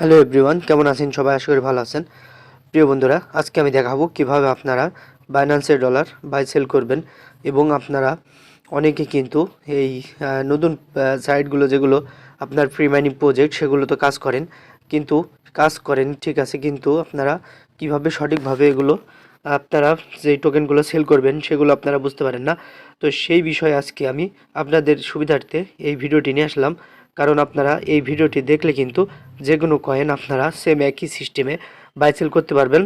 Hello everyone কেমন আছেন? সবাই আশা করি ভালো আছেন। প্রিয় বন্ধুরা, আজকে আমি দেখাবো কীভাবে আপনারা বাইন্যান্সের ডলার বাই সেল করবেন এবং আপনারা অনেকে কিন্তু এই নতুন সাইটগুলো যেগুলো আপনার ফ্রি মাইনিং প্রজেক্ট সেগুলো তো কাজ করেন। কিন্তু কাজ করেন, ঠিক আছে, কিন্তু আপনারা কীভাবে সঠিকভাবে এগুলো আপনারা যে টোকেনগুলো সেল করবেন, সেগুলো আপনারা বুঝতে পারেন না। তো সেই বিষয়ে আজকে আমি আপনাদের সুবিধার্থে এই ভিডিওটি নিয়ে আসলাম। কারণ আপনারা এই ভিডিওটি দেখলে কিন্তু যে কোনো কয়েন আপনারা সেম একই সিস্টেমে বাই সেল করতে পারবেন।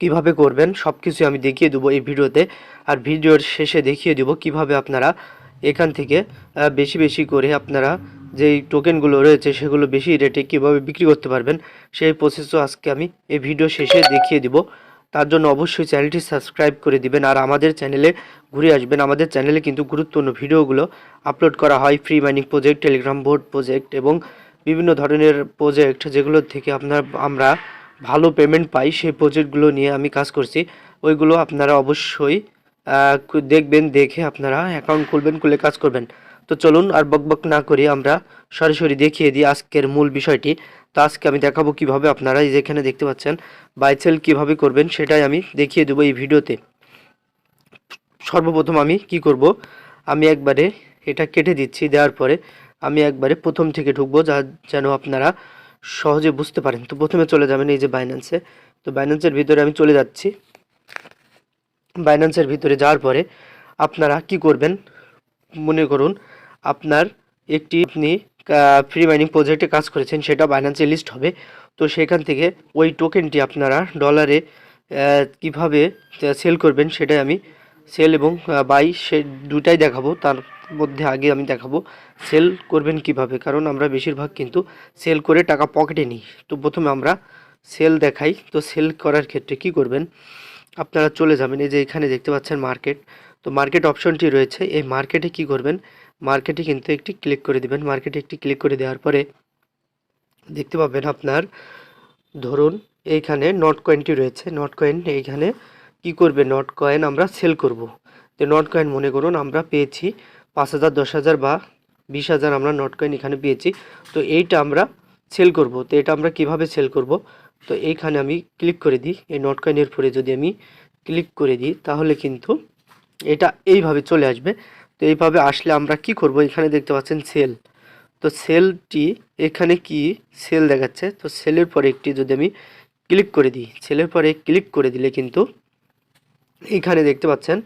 কীভাবে করবেন সব কিছু আমি দেখিয়ে দেবো এই ভিডিওতে। আর ভিডিওর শেষে দেখিয়ে দেবো কীভাবে আপনারা এখান থেকে বেশি বেশি করে আপনারা যেই টোকেনগুলো রয়েছে সেগুলো বেশি রেটে কীভাবে বিক্রি করতে পারবেন সেই প্রসেসও আজকে আমি এই ভিডিও শেষে দেখিয়ে দিব। তার জন্য অবশ্যই চ্যানেলটি সাবস্ক্রাইব করে দিবেন। আর আমাদের চ্যানেলে ঘুরে আসবেন। আমাদের চ্যানেলে কিন্তু গুরুত্বপূর্ণ ভিডিওগুলো আপলোড করা হয়। Free mining project Telegram board project এবং বিভিন্ন ধরনের প্রজেক্ট যেগুলোর থেকে আপনার, আমরা ভালো পেমেন্ট পাই, সেই প্রজেক্টগুলো নিয়ে আমি কাজ করছি। ওইগুলো আপনারা অবশ্যই দেখবেন, দেখে আপনারা অ্যাকাউন্ট খুলবেন, খুলে কাজ করবেন। তো চলুন আর বকবক না করে, আমরা সরাসরি দেখিয়ে দিই আজকের মূল বিষয়টি। তো আজকে আমি দেখাবো কীভাবে আপনারা যেখানে দেখতে পাচ্ছেন বাইসেল কীভাবে করবেন, সেটাই আমি দেখিয়ে দেবো এই ভিডিওতে। সর্বপ্রথম আমি কি করব? আমি একবারে এটা কেটে দিচ্ছি, দেওয়ার পরে আমি একবারে প্রথম থেকে ঢুকবো, যা যেন আপনারা সহজে বুঝতে পারেন। তো প্রথমে চলে যাবেন এই যে বাইন্যান্সে তো বাইন্যান্সের ভিতরে আমি চলে যাচ্ছি। বাইন্যান্সের ভিতরে যাওয়ার পরে আপনারা কি করবেন? মনে করুন, আপনার একটি আপনি ফ্রি মাইনিং প্রজেক্টে কাজ করেছেন, সেটা বাইন্যান্সে লিস্ট হবে। তো সেখান থেকে ওই টোকেনটি আপনারা ডলারে কীভাবে সেল করবেন, সেটাই আমি সেল এবং বাই সে দুটাই দেখাবো। তার মধ্যে আগে আমি দেখাবো সেল করবেন কীভাবে। কারণ আমরা বেশিরভাগ কিন্তু সেল করে টাকা পকেটে নিই। তো প্রথমে আমরা সেল দেখাই। তো সেল করার ক্ষেত্রে কি করবেন? আপনারা চলে যাবেন। এই যে এখানে দেখতে পাচ্ছেন মার্কেট। তো মার্কেট অপশনটি রয়েছে। এই মার্কেটে কি করবেন? মার্কেটে কিন্তু একটি ক্লিক করে দিবেন। মার্কেটে একটি ক্লিক করে দেওয়ার পরে দেখতে পাবেন আপনার, ধরুন এইখানে নট কয়েনটি রয়েছে। নট কয়েন এইখানে কি করবে? নট কয়েন আমরা সেল করব। তো নট কয়েন মনে করুন আমরা পেয়েছি পাঁচ হাজার, দশ হাজার বা বিশ হাজার আমরা নট কয়েন এখানে পেয়েছি। তো এইটা আমরা সেল করব। তো এটা আমরা কীভাবে সেল করব? তো এইখানে আমি ক্লিক করে দিই। এই নট কয়েনের পরে যদি আমি ক্লিক করে দিই, তাহলে কিন্তু এটা এইভাবে চলে আসবে। তো এইভাবে আসলে আমরা কি করব? এখানে দেখতে পাচ্ছেন সেল তো সেলটি এখানে কি সেল দেখাচ্ছে? তো সেলের পরে একটি যদি আমি ক্লিক করে দিই সেলের পরে ক্লিক করে দিলে কিন্তু এইখানে দেখতে পাচ্ছেন,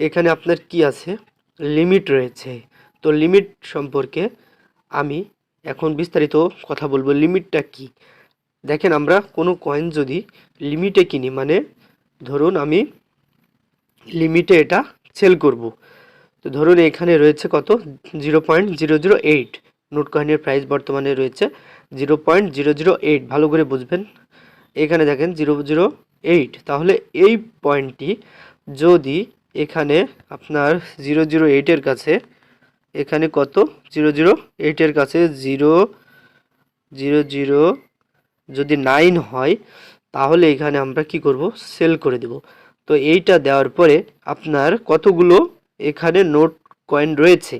এখানে আপনার কি আছে? লিমিট রয়েছে। তো লিমিট সম্পর্কে আমি এখন বিস্তারিত কথা বলব। লিমিটটা কি? দেখেন, আমরা কোনো কয়েন যদি লিমিটে কিনি মানে ধরুন আমি লিমিটে এটা সেল করব। তো ধরুন এখানে রয়েছে কত? Zero point zero zero eight note কয়েনের প্রাইস বর্তমানে রয়েছে zero point zero zero eight ভালো করে বুঝবেন। এখানে দেখেন জিরো জিরো এইট তাহলে এই পয়েন্টটি যদি এখানে আপনার জিরো জিরো এইটের কাছে, এখানে কত? জিরো জিরো এইটের কাছে জিরো জিরো জিরো যদি নাইন হয়, তাহলে এখানে আমরা কি করব? সেল করে দেব। তো এইটা দেওয়ার পরে আপনার কতগুলো এখানে নোট কয়েন রয়েছে?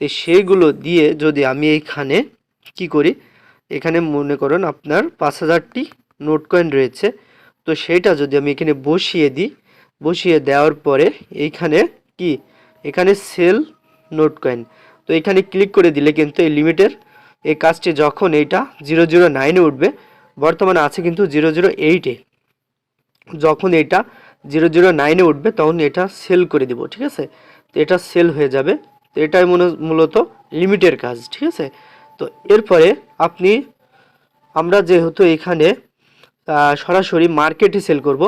তো সেইগুলো দিয়ে যদি আমি এইখানে কি করি? এখানে মনে করুন আপনার পাঁচ হাজারটি নোট কয়েন রয়েছে। তো সেইটা যদি আমি এখানে বসিয়ে দিই, বসিয়ে দেওয়ার পরে এইখানে কি? এখানে সেল নোট কয়েন তো এখানে ক্লিক করে দিলে কিন্তু এই লিমিটের এই কাজটি যখন এইটা জিরো জিরো নাইনে উঠবে, বর্তমানে আছে কিন্তু জিরো জিরো এইটে যখন এটা জিরো জিরো নাইনে উঠবে, তখন এটা সেল করে দিব, ঠিক আছে? তো এটা সেল হয়ে যাবে। তো এটাই মূল- মূলত লিমিটের কাজ, ঠিক আছে? তো এরপরে আপনি, আমরা যেহেতু এখানে সরাসরি মার্কেটে সেল করব।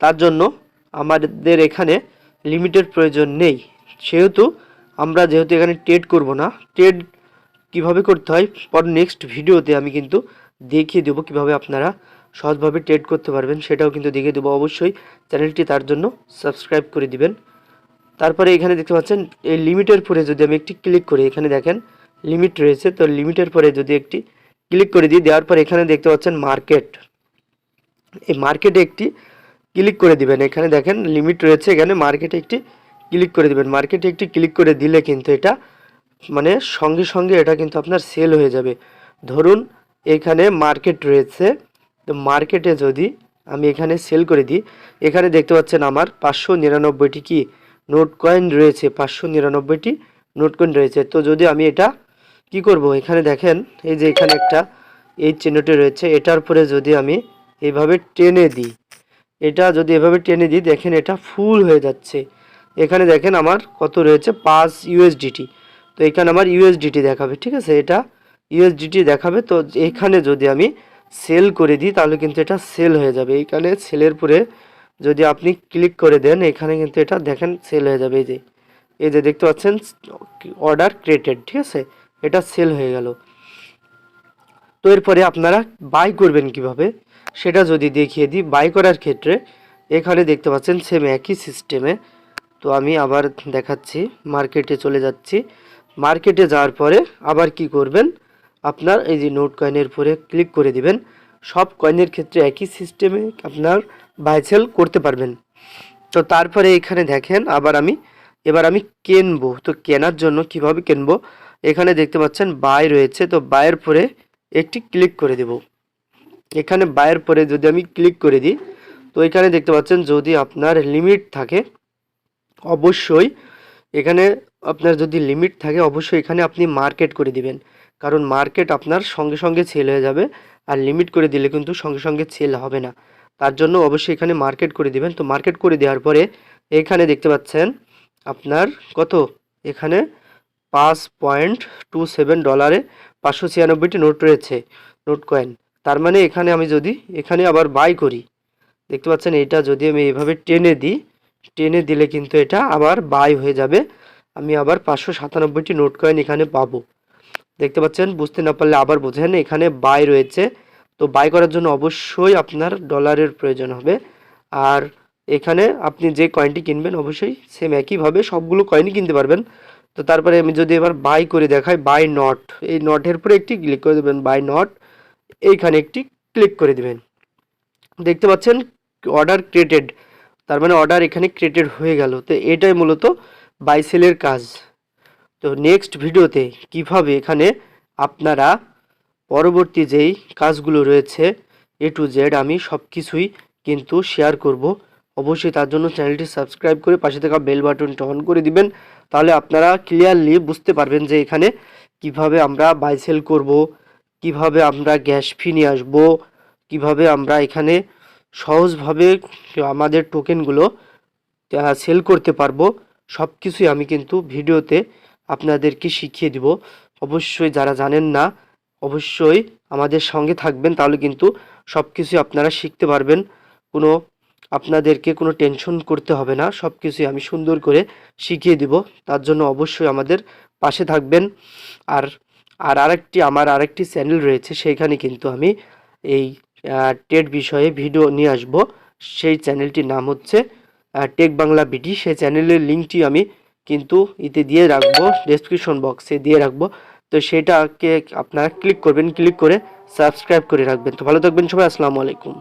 তার জন্য আমাদের এখানে লিমিটের প্রয়োজন নেই। সেহেতু আমরা যেহেতু এখানে ট্রেড করব না ট্রেড কীভাবে করতে হয় পর নেক্সট ভিডিওতে আমি কিন্তু দেখিয়ে দেবো কীভাবে আপনারা সহজভাবে ট্রেড করতে পারবেন, সেটাও কিন্তু দেখিয়ে দেবো। অবশ্যই চ্যানেলটি তার জন্য সাবস্ক্রাইব করে দিবেন। তারপরে এখানে দেখতে পাচ্ছেন, এই লিমিটের পরে যদি আমি একটি ক্লিক করি, এখানে দেখেন লিমিট রয়েছে। তো লিমিটের পরে যদি একটি ক্লিক করে দিই, দেওয়ার পর এখানে দেখতে পাচ্ছেন মার্কেট এই মার্কেটে একটি ক্লিক করে দিবেন। এখানে দেখেন লিমিট রয়েছে, এখানে মার্কেটে একটি ক্লিক করে দিবেন। মার্কেটে একটি ক্লিক করে দিলে কিন্তু এটা মানে সঙ্গে সঙ্গে এটা কিন্তু আপনার সেল হয়ে যাবে। ধরুন এখানে মার্কেট রয়েছে, তো মার্কেটে যদি আমি এখানে সেল করে দিই, এখানে দেখতে পাচ্ছেন আমার পাঁচশো নিরানব্বইটি কি নোট কয়েন রয়েছে, পাঁচশো নিরানব্বইটি নোট কয়েন রয়েছে। তো যদি আমি এটা কি করব? এখানে দেখেন, এই যে এখানে একটা এই চিহ্নটি রয়েছে, এটার উপরে যদি আমি এইভাবে টেনে দিই। এটা যদি এভাবে টেনে দিই, দেখেন এটা ফুল হয়ে যাচ্ছে। এখানে দেখেন আমার কত রয়েছে? পাঁচ ইউএসডিটি তো এখানে আমার ইউএসডিটি দেখাবে, ঠিক আছে? এটা ইউএসডিটি দেখাবে, তো এখানে যদি আমি সেল করে দিই, তাহলে কিন্তু এটা সেল হয়ে যাবে। এইখানে সেলের পরে যদি আপনি ক্লিক করে দেন, এখানে কিন্তু এটা দেখেন সেল হয়ে যাবে। এই যে এই যে দেখতে পাচ্ছেন, অর্ডার ক্রিয়েটেড, ঠিক আছে? এটা সেল হয়ে গেল। তো এরপরে আপনারা বাই করবেন কীভাবে? সেটা যদি দেখিয়ে দিই বাই করার ক্ষেত্রে, এখানে দেখতে পাচ্ছেন সেম একই সিস্টেমে তো আমি আবার দেখাচ্ছি মার্কেটে চলে যাচ্ছি। মার্কেটে যাওয়ার পরে আবার কি করবেন? আপনার এই যে নোট কয়েনের পরে ক্লিক করে দিবেন। সব কয়েনের ক্ষেত্রে একই সিস্টেমে আপনার বাই সেল করতে পারবেন। তো তারপরে এখানে দেখেন, আবার আমি, এবার আমি কেনবো। তো কেনার জন্য কীভাবে কেনবো? এখানে দেখতে পাচ্ছেন বাই রয়েছে। তো বাইয়ের পরে একটি ক্লিক করে দেব। এখানে বাইয়ের পরে যদি আমি ক্লিক করে দিই, তো এখানে দেখতে পাচ্ছেন যদি আপনার লিমিট থাকে, অবশ্যই এখানে আপনার যদি লিমিট থাকে, অবশ্যই এখানে আপনি মার্কেট করে দিবেন। কারণ মার্কেট আপনার সঙ্গে সঙ্গে সেল হয়ে যাবে আর লিমিট করে দিলে কিন্তু সঙ্গে সঙ্গে সেল হবে না। তার জন্য অবশ্যই এখানে মার্কেট করে দিবেন। তো মার্কেট করে দেওয়ার পরে এখানে দেখতে পাচ্ছেন আপনার কত? এখানে পাঁচ পয়েন্ট টু সেভেন ডলারে পাঁচশো ছিয়ানব্বইটি নোট রয়েছে নোট কয়েন তার মানে এখানে আমি যদি, এখানে আবার বাই করি, দেখতে পাচ্ছেন এটা যদি আমি এইভাবে টেনে দিই, টেনে দিলে কিন্তু এটা আবার বাই হয়ে যাবে। আমি আবার পাঁচশো সাতানব্বইটি নোট কয়েন এখানে পাবো। দেখতে পাচ্ছেন, বুঝতে না পারলে আবার বোঝেন, এখানে বাই রয়েছে। তো বাই করার জন্য অবশ্যই আপনার ডলারের প্রয়োজন হবে। আর এখানে আপনি যে কয়েনটি কিনবেন, অবশ্যই সেম একইভাবে সবগুলো কয়েনই কিনতে পারবেন। তো তারপরে আমি যদি এবার বাই করে দেখাই বাই নট এই নটের পরে একটি ক্লিক করে দেবেন বাই নট এইখানে একটি ক্লিক করে দিবেন। দেখতে পাচ্ছেন অর্ডার ক্রিয়েটেড তার মানে অর্ডার এখানে ক্রিয়েটেড হয়ে গেল। তো এটাই মূলত বাইসেলের কাজ। তো নেক্সট ভিডিওতে কীভাবে এখানে আপনারা পরবর্তী যেই কাজগুলো রয়েছে এ টু জেড আমি সব কিছুই কিন্তু শেয়ার করব। অবশ্যই তার জন্য চ্যানেলটি সাবস্ক্রাইব করে পাশে থাকা বেল বাটনটা অন করে দিবেন। তাহলে আপনারা ক্লিয়ারলি বুঝতে পারবেন যে এখানে কীভাবে আমরা বাই সেল করব কীভাবে আমরা গ্যাস ফি নিয়ে আসব, কীভাবে আমরা এখানে সহজভাবে আমাদের টোকেনগুলো সেল করতে পারব সব কিছুই আমি কিন্তু ভিডিওতে আপনাদেরকে শিখিয়ে দিব। অবশ্যই যারা জানেন না, অবশ্যই আমাদের সঙ্গে থাকবেন, তাহলে কিন্তু সব কিছুই আপনারা শিখতে পারবেন। কোনো আপনাদেরকে কোনো টেনশন করতে হবে না সব কিছুই আমি সুন্দর করে শিখিয়ে দিব। তার জন্য অবশ্যই আমাদের পাশে থাকবেন। আর আর আরেকটি, আমার আরেকটি চ্যানেল রয়েছে, সেইখানে কিন্তু আমি এই টেট বিষয়ে ভিডিও নিয়ে আসব। সেই চ্যানেলটির নাম হচ্ছে টেক বাংলা বিটি সেই চ্যানেলের লিঙ্কটি আমি কিন্তু ইতে দিয়ে রাখব ডেসক্রিপশন বক্সে দিয়ে রাখব। তো সেটাকে আপনারা ক্লিক করবেন ক্লিক করে সাবস্ক্রাইব করে রাখবেন। তো ভালো থাকবেন সবাই, আসসালামু আলাইকুম।